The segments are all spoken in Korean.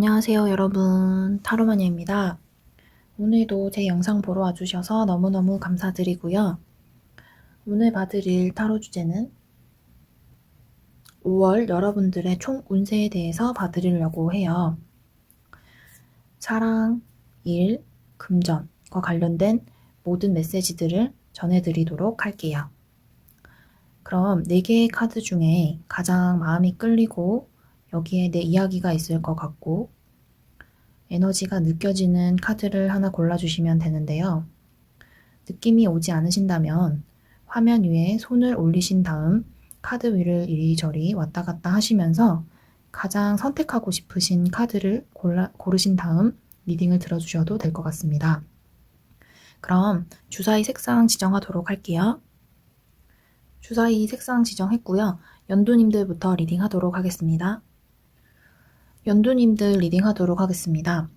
안녕하세요, 여러분. 타로마니아입니다. 오늘도 제 영상 보러 와주셔서 너무너무 감사드리고요. 오늘 봐드릴 타로 주제는 5월 여러분들의 총 운세에 대해서 봐드리려고 해요. 사랑, 일, 금전과 관련된 모든 메시지들을 전해드리도록 할게요. 그럼 4개의 카드 중에 가장 마음이 끌리고 여기에 내 이야기가 있을 것 같고 에너지가 느껴지는 카드를 하나 골라주시면 되는데요. 느낌이 오지 않으신다면 화면 위에 손을 올리신 다음 카드 위를 이리저리 왔다 갔다 하시면서 가장 선택하고 싶으신 카드를 골라, 고르신 다음 리딩을 들어주셔도 될 것 같습니다. 그럼 주사위 색상 지정하도록 할게요. 주사위 색상 지정했고요. 연두님들부터 리딩하도록 하겠습니다. 연두님들 리딩하도록 하겠습니다.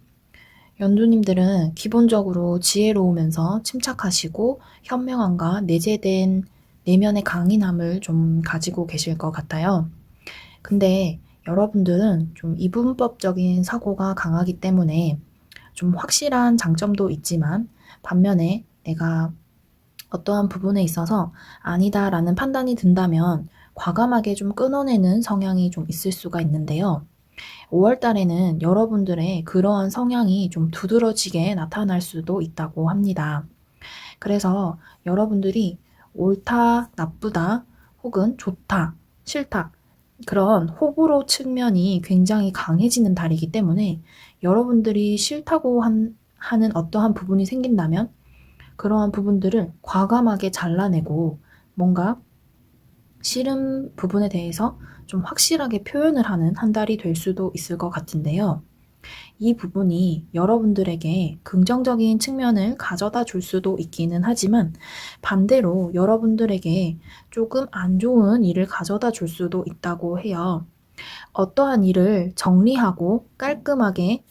연두님들은 기본적으로 지혜로우면서 침착하시고 현명함과 내재된 내면의 강인함을 좀 가지고 계실 것 같아요. 근데 여러분들은 좀 이분법적인 사고가 강하기 때문에 좀 확실한 장점도 있지만 반면에 내가 어떠한 부분에 있어서 아니다라는 판단이 든다면 과감하게 좀 끊어내는 성향이 좀 있을 수가 있는데요. 5월 달에는 여러분들의 그러한 성향이 좀 두드러지게 나타날 수도 있다고 합니다. 그래서 여러분들이 옳다, 나쁘다, 혹은 좋다, 싫다, 그런 호불호 측면이 굉장히 강해지는 달이기 때문에 여러분들이 싫다고 한, 하는 어떠한 부분이 생긴다면 그러한 부분들을 과감하게 잘라내고 뭔가 싫은 부분에 대해서 좀 확실하게 표현을 하는 한 달이 될 수도 있을 것 같은데요. 이 부분이 여러분들에게 긍정적인 측면을 가져다 줄 수도 있기는 하지만 반대로 여러분들에게 조금 안 좋은 일을 가져다 줄 수도 있다고 해요. 어떠한 일을 정리하고 깔끔하게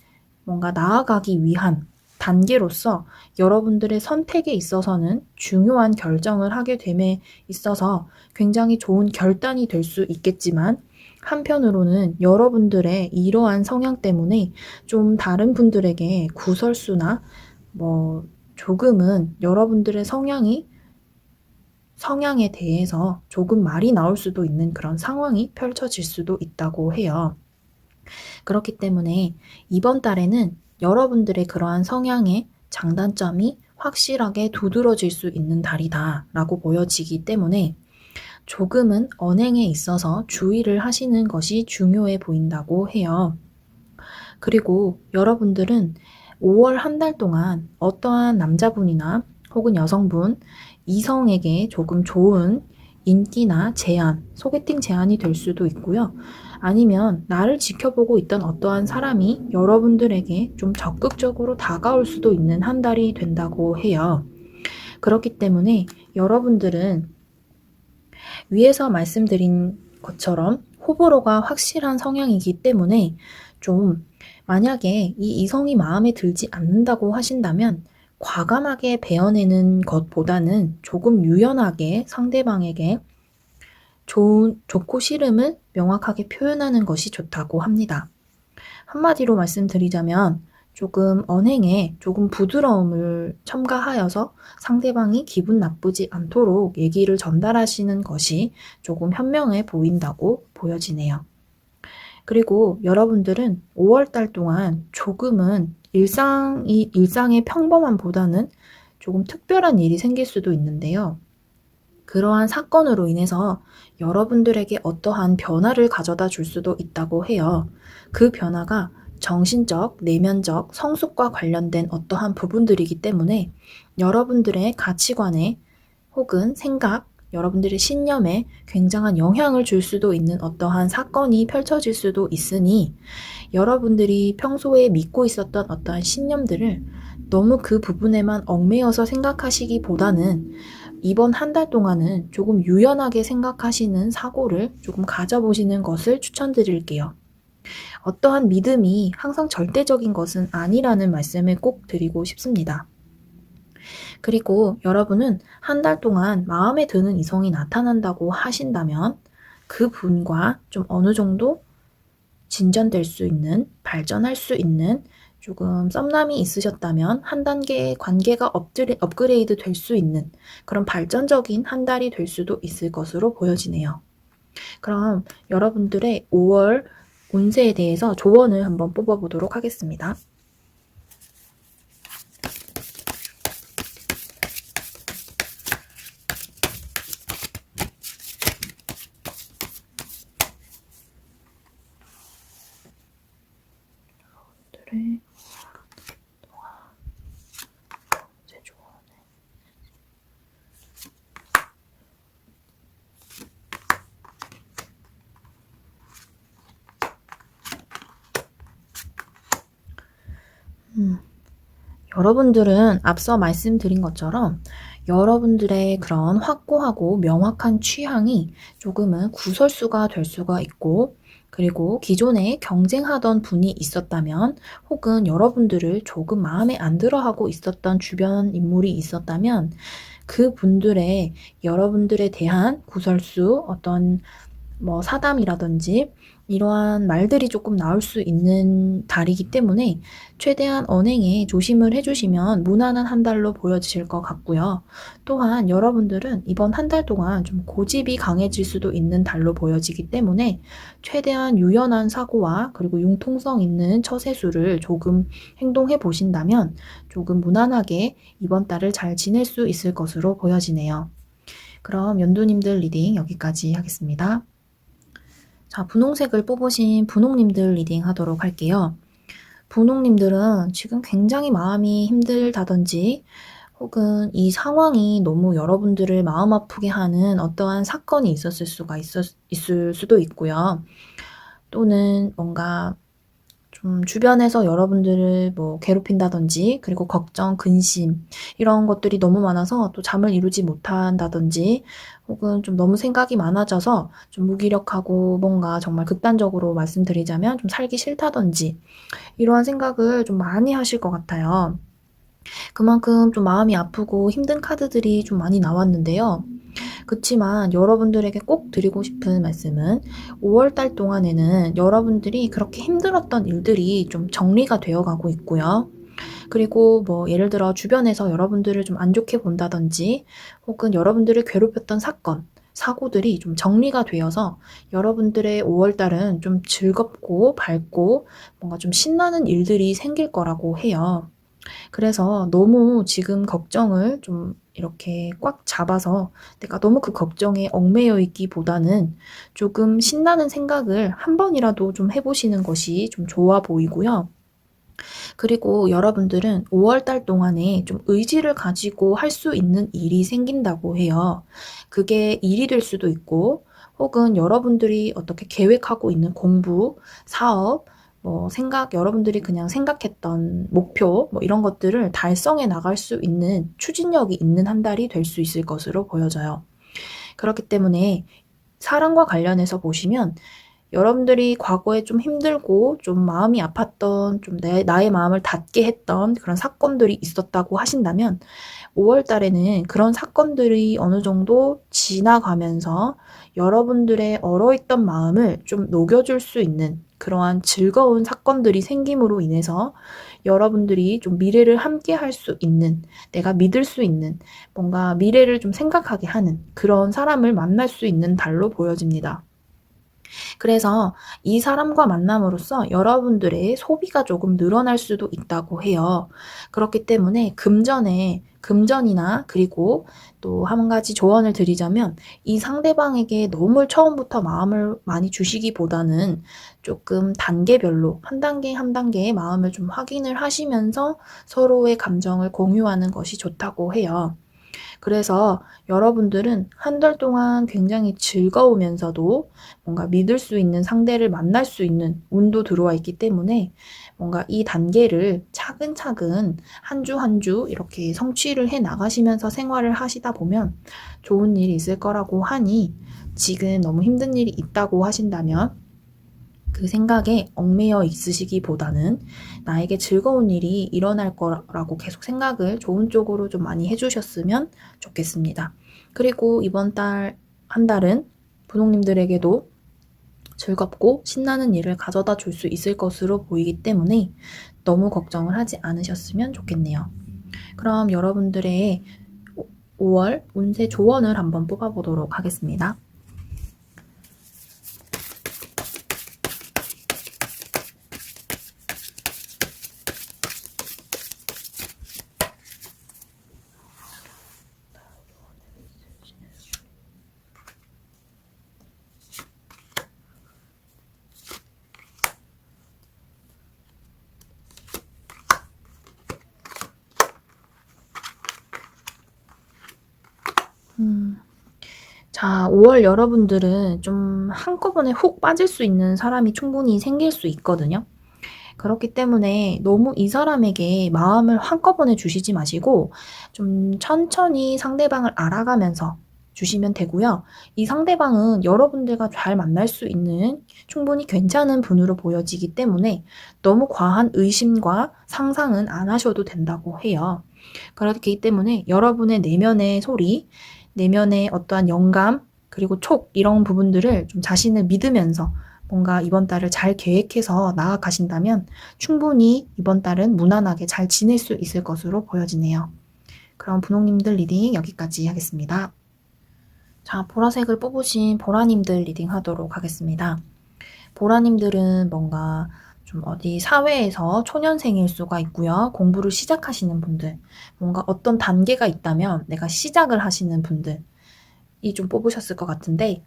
뭔가 나아가기 위한 단계로서 여러분들의 선택에 있어서는 중요한 결정을 하게 됨에 있어서 굉장히 좋은 결단이 될 수 있겠지만 한편으로는 여러분들의 이러한 성향 때문에 좀 다른 분들에게 구설수나 뭐 조금은 여러분들의 성향이 성향에 대해서 조금 말이 나올 수도 있는 그런 상황이 펼쳐질 수도 있다고 해요. 그렇기 때문에 이번 달에는 여러분들의 그러한 성향의 장단점이 확실하게 두드러질 수 있는 달이다 라고 보여지기 때문에 조금은 언행에 있어서 주의를 하시는 것이 중요해 보인다고 해요. 그리고 여러분들은 5월 한 달 동안 어떠한 남자분이나 혹은 여성분, 이성에게 조금 좋은 인기나 제안, 소개팅 제안이 될 수도 있고요. 아니면 나를 지켜보고 있던 어떠한 사람이 여러분들에게 좀 적극적으로 다가올 수도 있는 한 달이 된다고 해요. 그렇기 때문에 여러분들은 위에서 말씀드린 것처럼 호불호가 확실한 성향이기 때문에 좀 만약에 이 이성이 마음에 들지 않는다고 하신다면 과감하게 베어내는 것보다는 조금 유연하게 상대방에게 좋은, 좋고 싫음을 명확하게 표현하는 것이 좋다고 합니다. 한마디로 말씀드리자면 조금 언행에 조금 부드러움을 첨가하여서 상대방이 기분 나쁘지 않도록 얘기를 전달하시는 것이 조금 현명해 보인다고 보여지네요. 그리고 여러분들은 5월달 동안 조금은 일상이, 일상의 평범함보다는 조금 특별한 일이 생길 수도 있는데요. 그러한 사건으로 인해서 여러분들에게 어떠한 변화를 가져다 줄 수도 있다고 해요. 그 변화가 정신적, 내면적, 성숙과 관련된 어떠한 부분들이기 때문에 여러분들의 가치관에 혹은 생각, 여러분들의 신념에 굉장한 영향을 줄 수도 있는 어떠한 사건이 펼쳐질 수도 있으니 여러분들이 평소에 믿고 있었던 어떠한 신념들을 너무 그 부분에만 얽매여서 생각하시기보다는 이번 한 달 동안은 조금 유연하게 생각하시는 사고를 조금 가져보시는 것을 추천드릴게요. 어떠한 믿음이 항상 절대적인 것은 아니라는 말씀을 꼭 드리고 싶습니다. 그리고 여러분은 한 달 동안 마음에 드는 이성이 나타난다고 하신다면 그 분과 좀 어느 정도 진전될 수 있는, 발전할 수 있는 조금 썸남이 있으셨다면 한 단계 관계가 업드레, 업그레이드 될 수 있는 그런 발전적인 한 달이 될 수도 있을 것으로 보여지네요. 그럼 여러분들의 5월 운세에 대해서 조언을 한번 뽑아보도록 하겠습니다. 여러분들의 동안 제 조언을 음, 여러분들은 앞서 말씀드린 것처럼 여러분들의 그런 확고하고 명확한 취향이 조금은 구설수가 될 수가 있고 그리고 기존에 경쟁하던 분이 있었다면 혹은 여러분들을 조금 마음에 안 들어 하고 있었던 주변 인물이 있었다면 그 분들의 여러분들에 대한 구설수 어떤 뭐 사담이라든지 이러한 말들이 조금 나올 수 있는 달이기 때문에 최대한 언행에 조심을 해주시면 무난한 한 달로 보여지실 것 같고요. 또한 여러분들은 이번 한 달 동안 좀 고집이 강해질 수도 있는 달로 보여지기 때문에 최대한 유연한 사고와 그리고 융통성 있는 처세술을 조금 행동해 보신다면 조금 무난하게 이번 달을 잘 지낼 수 있을 것으로 보여지네요. 그럼 연두님들 리딩 여기까지 하겠습니다. 자, 분홍색을 뽑으신 분홍님들 리딩 하도록 할게요. 분홍님들은 지금 굉장히 마음이 힘들다든지 혹은 이 상황이 너무 여러분들을 마음 아프게 하는 어떠한 사건이 있었을 수가 있었, 있을 수도 있고요. 또는 뭔가 좀 주변에서 여러분들을 뭐 괴롭힌다든지 그리고 걱정, 근심 이런 것들이 너무 많아서 또 잠을 이루지 못한다든지 혹은 좀 너무 생각이 많아져서 좀 무기력하고 뭔가 정말 극단적으로 말씀드리자면 좀 살기 싫다든지 이러한 생각을 좀 많이 하실 것 같아요. 그만큼 좀 마음이 아프고 힘든 카드들이 좀 많이 나왔는데요. 그렇지만 여러분들에게 꼭 드리고 싶은 말씀은 5월달 동안에는 여러분들이 그렇게 힘들었던 일들이 좀 정리가 되어 가고 있고요. 그리고 뭐 예를 들어 주변에서 여러분들을 좀 안 좋게 본다든지 혹은 여러분들을 괴롭혔던 사건, 사고들이 좀 정리가 되어서 여러분들의 5월달은 좀 즐겁고 밝고 뭔가 좀 신나는 일들이 생길 거라고 해요. 그래서 너무 지금 걱정을 좀 이렇게 꽉 잡아서 내가 너무 그 걱정에 얽매여 있기보다는 조금 신나는 생각을 한 번이라도 좀 해보시는 것이 좀 좋아 보이고요. 그리고 여러분들은 5월달 동안에 좀 의지를 가지고 할 수 있는 일이 생긴다고 해요. 그게 일이 될 수도 있고, 혹은 여러분들이 어떻게 계획하고 있는 공부, 사업, 뭐 생각 여러분들이 그냥 생각했던 목표 뭐 이런 것들을 달성해 나갈 수 있는 추진력이 있는 한 달이 될 수 있을 것으로 보여져요. 그렇기 때문에 사랑과 관련해서 보시면 여러분들이 과거에 좀 힘들고 좀 마음이 아팠던 좀 내, 나의 마음을 닫게 했던 그런 사건들이 있었다고 하신다면 5월 달에는 그런 사건들이 어느 정도 지나가면서 여러분들의 얼어있던 마음을 좀 녹여줄 수 있는 그러한 즐거운 사건들이 생김으로 인해서 여러분들이 좀 미래를 함께 할 수 있는, 내가 믿을 수 있는, 뭔가 미래를 좀 생각하게 하는 그런 사람을 만날 수 있는 달로 보여집니다. 그래서 이 사람과 만남으로써 여러분들의 소비가 조금 늘어날 수도 있다고 해요. 그렇기 때문에 금전에 금전이나 그리고 또 한 가지 조언을 드리자면 이 상대방에게 너무 처음부터 마음을 많이 주시기보다는 조금 단계별로 한 단계 한 단계의 마음을 좀 확인을 하시면서 서로의 감정을 공유하는 것이 좋다고 해요. 그래서 여러분들은 한 달 동안 굉장히 즐거우면서도 뭔가 믿을 수 있는 상대를 만날 수 있는 운도 들어와 있기 때문에 뭔가 이 단계를 차근차근 한 주 한주 이렇게 성취를 해 나가시면서 생활을 하시다 보면 좋은 일이 있을 거라고 하니 지금 너무 힘든 일이 있다고 하신다면 그 생각에 얽매여 있으시기보다는 나에게 즐거운 일이 일어날 거라고 계속 생각을 좋은 쪽으로 좀 많이 해주셨으면 좋겠습니다. 그리고 이번 달, 한 달은 분홍님들에게도 즐겁고 신나는 일을 가져다 줄 수 있을 것으로 보이기 때문에 너무 걱정을 하지 않으셨으면 좋겠네요. 그럼 여러분들의 5월 운세 조언을 한번 뽑아보도록 하겠습니다. 자, 5월 여러분들은 좀 한꺼번에 훅 빠질 수 있는 사람이 충분히 생길 수 있거든요. 그렇기 때문에 너무 이 사람에게 마음을 한꺼번에 주시지 마시고 좀 천천히 상대방을 알아가면서 주시면 되고요. 이 상대방은 여러분들과 잘 만날 수 있는 충분히 괜찮은 분으로 보여지기 때문에 너무 과한 의심과 상상은 안 하셔도 된다고 해요. 그렇기 때문에 여러분의 내면의 소리, 내면의 어떠한 영감, 그리고 촉, 이런 부분들을 좀 자신을 믿으면서 뭔가 이번 달을 잘 계획해서 나아가신다면 충분히 이번 달은 무난하게 잘 지낼 수 있을 것으로 보여지네요. 그럼 분홍님들 리딩 여기까지 하겠습니다. 자, 보라색을 뽑으신 보라님들 리딩 하도록 하겠습니다. 보라님들은 뭔가 좀 어디 사회에서 초년생일 수가 있고요. 공부를 시작하시는 분들, 뭔가 어떤 단계가 있다면 내가 시작을 하시는 분들이 좀 뽑으셨을 것 같은데,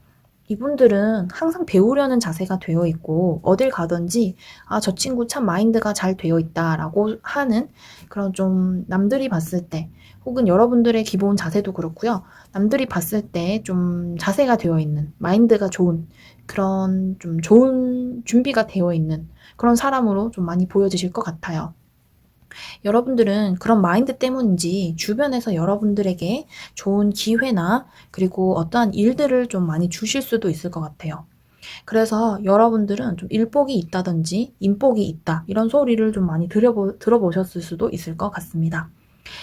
이분들은 항상 배우려는 자세가 되어 있고, 어딜 가든지, 아, 저 친구 참 마인드가 잘 되어 있다라고 하는 그런 좀 남들이 봤을 때, 혹은 여러분들의 기본 자세도 그렇고요. 남들이 봤을 때 좀 자세가 되어 있는, 마인드가 좋은, 그런 좀 좋은 준비가 되어 있는 그런 사람으로 좀 많이 보여지실 것 같아요. 여러분들은 그런 마인드 때문인지 주변에서 여러분들에게 좋은 기회나 그리고 어떠한 일들을 좀 많이 주실 수도 있을 것 같아요. 그래서 여러분들은 좀 일복이 있다든지 인복이 있다 이런 소리를 좀 많이 들어보, 들어보셨을 수도 있을 것 같습니다.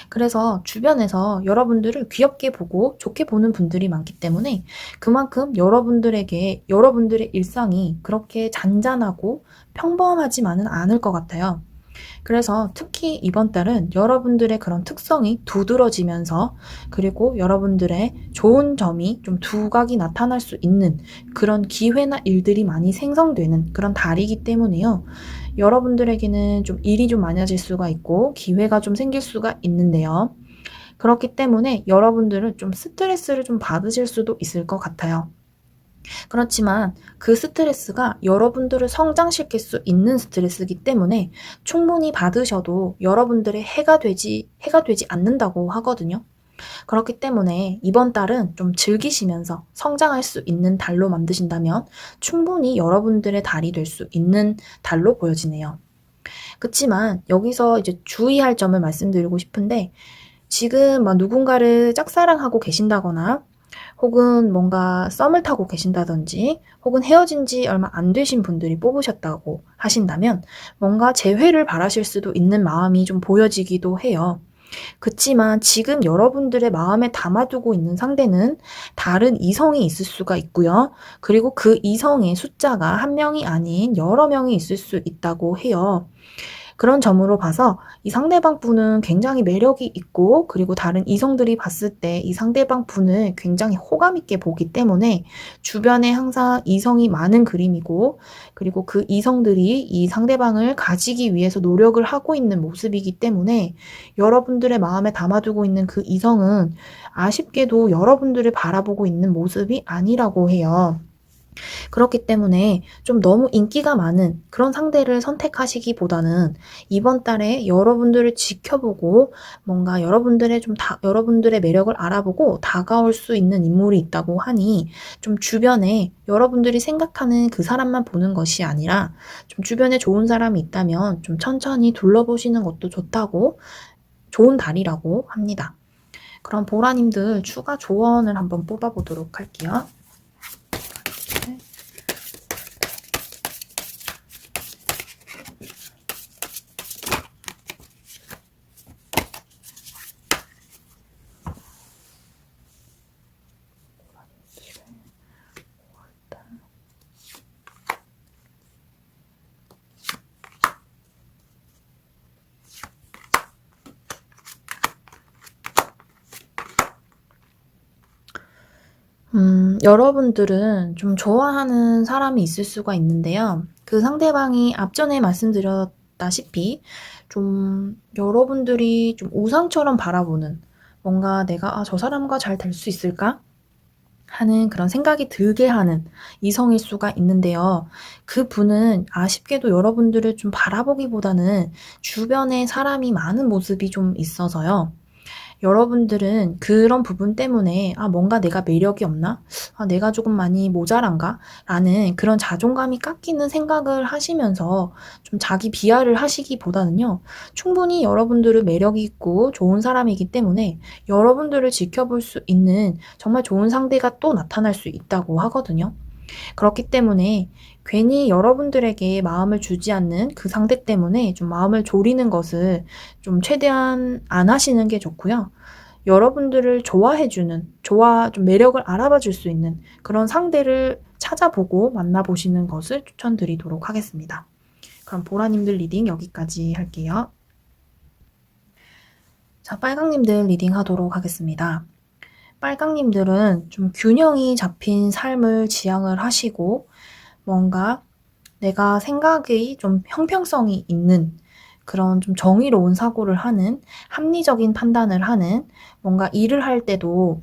그래서 주변에서 여러분들을 귀엽게 보고 좋게 보는 분들이 많기 때문에 그만큼 여러분들에게 여러분들의 일상이 그렇게 잔잔하고 평범하지만은 않을 것 같아요. 그래서 특히 이번 달은 여러분들의 그런 특성이 두드러지면서 그리고 여러분들의 좋은 점이 좀 두각이 나타날 수 있는 그런 기회나 일들이 많이 생성되는 그런 달이기 때문에요. 여러분들에게는 좀 일이 좀 많아질 수가 있고 기회가 좀 생길 수가 있는데요. 그렇기 때문에 여러분들은 좀 스트레스를 좀 받으실 수도 있을 것 같아요. 그렇지만 그 스트레스가 여러분들을 성장시킬 수 있는 스트레스이기 때문에 충분히 받으셔도 여러분들의 해가 되지, 해가 되지 않는다고 하거든요. 그렇기 때문에 이번 달은 좀 즐기시면서 성장할 수 있는 달로 만드신다면 충분히 여러분들의 달이 될 수 있는 달로 보여지네요. 그렇지만 여기서 이제 주의할 점을 말씀드리고 싶은데 지금 막 누군가를 짝사랑하고 계신다거나 혹은 뭔가 썸을 타고 계신다든지 혹은 헤어진 지 얼마 안 되신 분들이 뽑으셨다고 하신다면 뭔가 재회를 바라실 수도 있는 마음이 좀 보여지기도 해요. 그치만 지금 여러분들의 마음에 담아두고 있는 상대는 다른 이성이 있을 수가 있고요. 그리고 그 이성의 숫자가 한 명이 아닌 여러 명이 있을 수 있다고 해요. 그런 점으로 봐서 이 상대방 분은 굉장히 매력이 있고 그리고 다른 이성들이 봤을 때 이 상대방 분을 굉장히 호감 있게 보기 때문에 주변에 항상 이성이 많은 그림이고 그리고 그 이성들이 이 상대방을 가지기 위해서 노력을 하고 있는 모습이기 때문에 여러분들의 마음에 담아두고 있는 그 이성은 아쉽게도 여러분들을 바라보고 있는 모습이 아니라고 해요. 그렇기 때문에 좀 너무 인기가 많은 그런 상대를 선택하시기보다는 이번 달에 여러분들을 지켜보고 뭔가 여러분들의 좀 다, 여러분들의 매력을 알아보고 다가올 수 있는 인물이 있다고 하니 좀 주변에 여러분들이 생각하는 그 사람만 보는 것이 아니라 좀 주변에 좋은 사람이 있다면 좀 천천히 둘러보시는 것도 좋다고 좋은 달이라고 합니다. 그럼 보라님들 추가 조언을 한번 뽑아보도록 할게요. 여러분들은 좀 좋아하는 사람이 있을 수가 있는데요. 그 상대방이 앞전에 말씀드렸다시피 좀 여러분들이 좀 우상처럼 바라보는 뭔가 내가 아, 저 사람과 잘 될 수 있을까? 하는 그런 생각이 들게 하는 이성일 수가 있는데요. 그 분은 아쉽게도 여러분들을 좀 바라보기보다는 주변에 사람이 많은 모습이 좀 있어서요. 여러분들은 그런 부분 때문에 아, 뭔가 내가 매력이 없나? 아, 내가 조금 많이 모자란가? 라는 그런 자존감이 깎이는 생각을 하시면서 좀 자기 비하를 하시기보다는요. 충분히 여러분들은 매력이 있고 좋은 사람이기 때문에 여러분들을 지켜볼 수 있는 정말 좋은 상대가 또 나타날 수 있다고 하거든요. 그렇기 때문에 괜히 여러분들에게 마음을 주지 않는 그 상대 때문에 좀 마음을 졸이는 것을 좀 최대한 안 하시는 게 좋고요. 여러분들을 좋아해주는, 좋아, 좀 매력을 알아봐 줄 수 있는 그런 상대를 찾아보고 만나보시는 것을 추천드리도록 하겠습니다. 그럼 보라님들 리딩 여기까지 할게요. 자, 빨강님들 리딩 하도록 하겠습니다. 빨강님들은 좀 균형이 잡힌 삶을 지향을 하시고 뭔가 내가 생각이 좀 형평성이 있는 그런 좀 정의로운 사고를 하는 합리적인 판단을 하는 뭔가 일을 할 때도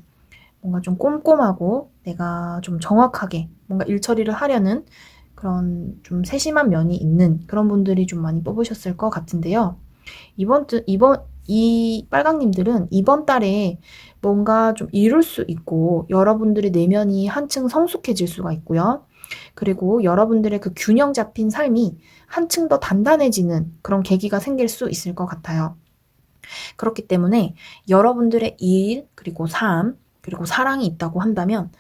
뭔가 좀 꼼꼼하고 내가 좀 정확하게 뭔가 일 처리를 하려는 그런 좀 세심한 면이 있는 그런 분들이 좀 많이 뽑으셨을 것 같은데요. 이번 주, 이번, 이 빨강님들은 이번 달에 뭔가 좀 이룰 수 있고 여러분들의 내면이 한층 성숙해질 수가 있고요. 그리고 여러분들의 그 균형 잡힌 삶이 한층 더 단단해지는 그런 계기가 생길 수 있을 것 같아요. 그렇기 때문에 여러분들의 일, 그리고 삶, 그리고 사랑이 있다고 한다면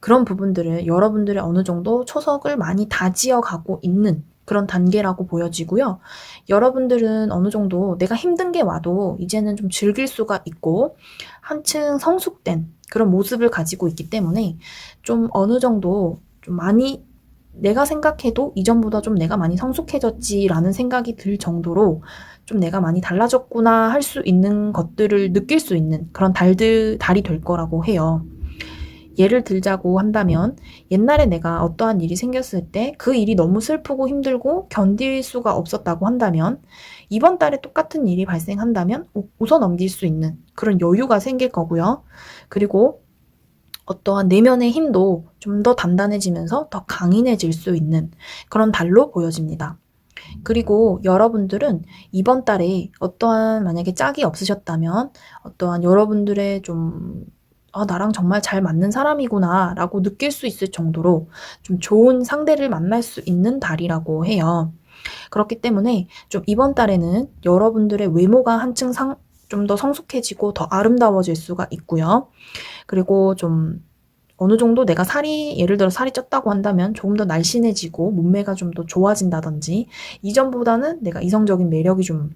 그런 부분들을 여러분들의 어느 정도 초석을 많이 다지어 가고 있는 그런 단계라고 보여지고요. 여러분들은 어느 정도 내가 힘든 게 와도 이제는 좀 즐길 수가 있고 한층 성숙된 그런 모습을 가지고 있기 때문에 좀 어느 정도 좀 많이 내가 생각해도 이전보다 좀 내가 많이 성숙해졌지라는 생각이 들 정도로 좀 내가 많이 달라졌구나 할 수 있는 것들을 느낄 수 있는 그런 달들, 달이 될 거라고 해요. 예를 들자고 한다면 옛날에 내가 어떠한 일이 생겼을 때 그 일이 너무 슬프고 힘들고 견딜 수가 없었다고 한다면 이번 달에 똑같은 일이 발생한다면 웃어 넘길 수 있는 그런 여유가 생길 거고요. 그리고 어떠한 내면의 힘도 좀 더 단단해지면서 더 강인해질 수 있는 그런 달로 보여집니다. 그리고 여러분들은 이번 달에 어떠한 만약에 짝이 없으셨다면 어떠한 여러분들의 좀 아, 나랑 정말 잘 맞는 사람이구나 라고 느낄 수 있을 정도로 좀 좋은 상대를 만날 수 있는 달이라고 해요. 그렇기 때문에 좀 이번 달에는 여러분들의 외모가 한층 상, 좀 더 성숙해지고 더 아름다워질 수가 있고요. 그리고 좀 어느 정도 내가 살이, 예를 들어 살이 쪘다고 한다면 조금 더 날씬해지고 몸매가 좀 더 좋아진다든지 이전보다는 내가 이성적인 매력이 좀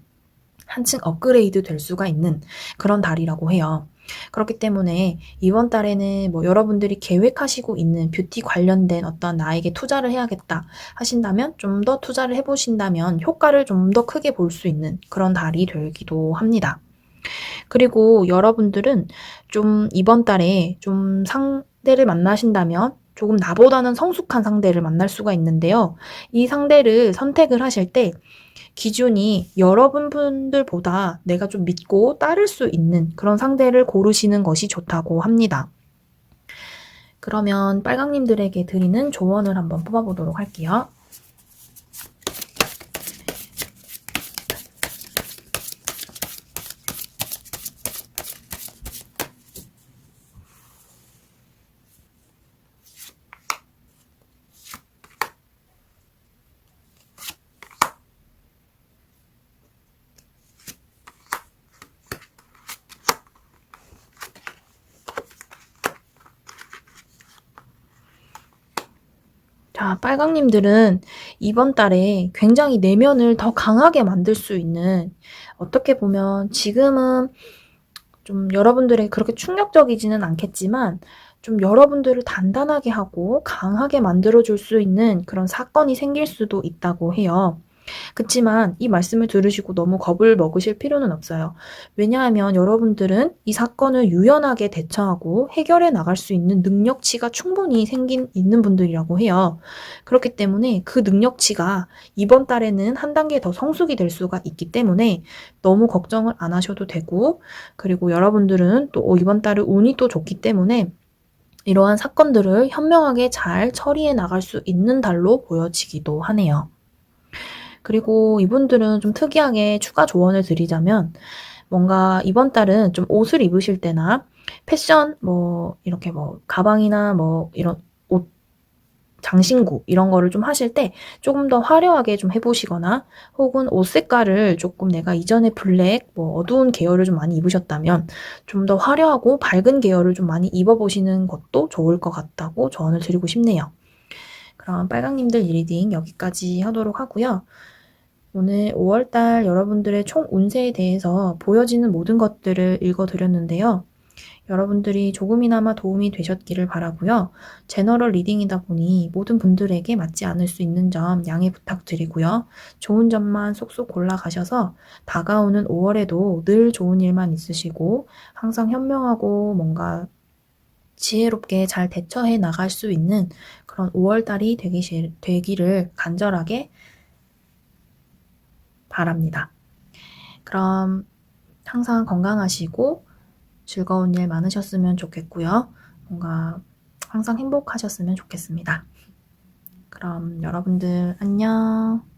한층 업그레이드 될 수가 있는 그런 달이라고 해요. 그렇기 때문에 이번 달에는 뭐 여러분들이 계획하시고 있는 뷰티 관련된 어떤 나에게 투자를 해야겠다 하신다면 좀 더 투자를 해보신다면 효과를 좀 더 크게 볼 수 있는 그런 달이 되기도 합니다. 그리고 여러분들은 좀 이번 달에 좀 상대를 만나신다면 조금 나보다는 성숙한 상대를 만날 수가 있는데요. 이 상대를 선택을 하실 때 기준이 여러분 분들보다 내가 좀 믿고 따를 수 있는 그런 상대를 고르시는 것이 좋다고 합니다. 그러면 빨강님들에게 드리는 조언을 한번 뽑아보도록 할게요. 자, 빨강님들은 이번 달에 굉장히 내면을 더 강하게 만들 수 있는 어떻게 보면 지금은 좀 여러분들에게 그렇게 충격적이지는 않겠지만 좀 여러분들을 단단하게 하고 강하게 만들어줄 수 있는 그런 사건이 생길 수도 있다고 해요. 그치만 이 말씀을 들으시고 너무 겁을 먹으실 필요는 없어요. 왜냐하면 여러분들은 이 사건을 유연하게 대처하고 해결해 나갈 수 있는 능력치가 충분히 생긴 있는 분들이라고 해요. 그렇기 때문에 그 능력치가 이번 달에는 한 단계 더 성숙이 될 수가 있기 때문에 너무 걱정을 안 하셔도 되고 그리고 여러분들은 또 이번 달은 운이 또 좋기 때문에 이러한 사건들을 현명하게 잘 처리해 나갈 수 있는 달로 보여지기도 하네요. 그리고 이분들은 좀 특이하게 추가 조언을 드리자면 뭔가 이번 달은 좀 옷을 입으실 때나 패션 뭐 이렇게 뭐 가방이나 뭐 이런 옷 장신구 이런 거를 좀 하실 때 조금 더 화려하게 좀 해보시거나 혹은 옷 색깔을 조금 내가 이전에 블랙 뭐 어두운 계열을 좀 많이 입으셨다면 좀 더 화려하고 밝은 계열을 좀 많이 입어보시는 것도 좋을 것 같다고 조언을 드리고 싶네요. 그럼 빨강님들 리딩 여기까지 하도록 하고요. 오늘 5월달 여러분들의 총 운세에 대해서 보여지는 모든 것들을 읽어드렸는데요. 여러분들이 조금이나마 도움이 되셨기를 바라고요. 제너럴 리딩이다 보니 모든 분들에게 맞지 않을 수 있는 점 양해 부탁드리고요. 좋은 점만 쏙쏙 골라가셔서 다가오는 5월에도 늘 좋은 일만 있으시고 항상 현명하고 뭔가 지혜롭게 잘 대처해 나갈 수 있는 그런 5월달이 되기, 되기를 간절하게 바랍니다. 그럼 항상 건강하시고 즐거운 일 많으셨으면 좋겠고요. 뭔가 항상 행복하셨으면 좋겠습니다. 그럼 여러분들 안녕.